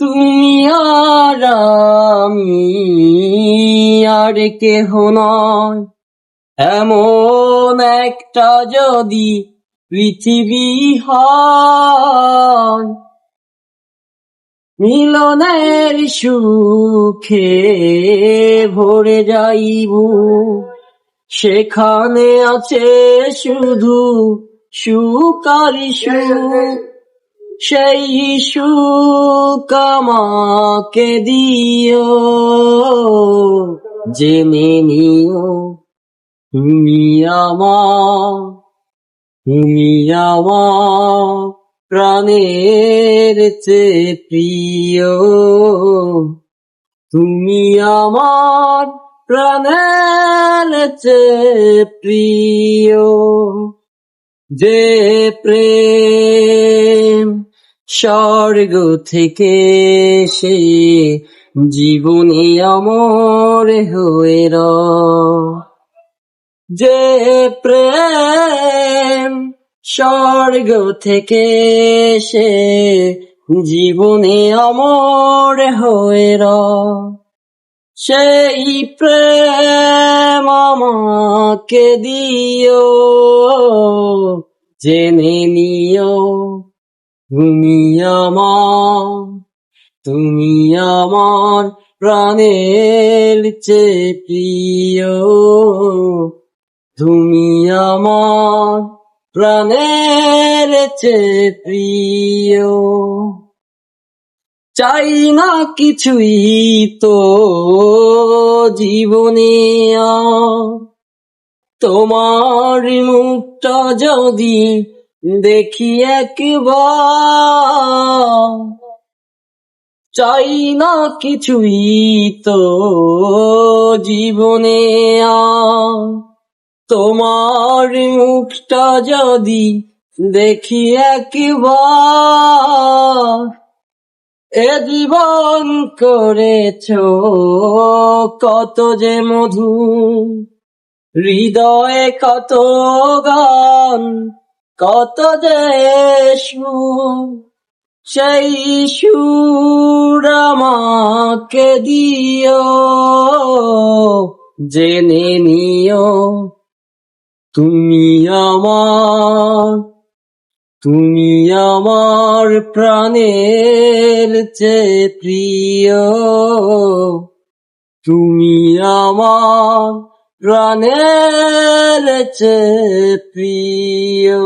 তুমি আর আমি আর কেহ নয়। এমন একটা যদি পৃথিবী হয়, মিলনের সুখে ভরে যাইব। সেখানে আছে শুধু সুকারি সুখ। সেই সুখ আমাকে দিও, জেনে নিও তুমি আমার তুমি আমার প্রাণের চেয়ে প্রিয়। তুমি আমার প্রাণের চেয়ে প্রিয়। যে প্রেম স্বর্গ থেকে সে জীবনে অমর হয়ে রয় যে প্রেম স্বর্গ থেকে সে জীবনে অমর হয়ে রয় সেই প্রেম আমাকে দিও। জেনে নিও, তুমি আমার তুমি আমার প্রাণের চেয়ে প্রিয় তুমি আমার প্রাণের চেয়ে প্রিয় চাই না কিছুই তো জীবনে। তোমার মুখটা যদি দেখি একবার, চাই না কিছুই তো জীবনে। তোমার মুখটা যদি দেখি একবার, এ জীবন করেছ কত যে মধু হৃদয়ে কত গান, কত সুর সেই সুর আমাকে দিও, জেনে নিও। তুমি আমার তুমি আমার প্রাণের চেয়ে প্রিয়। তুমি আমার প্রাণের চেয়ে প্রিয়।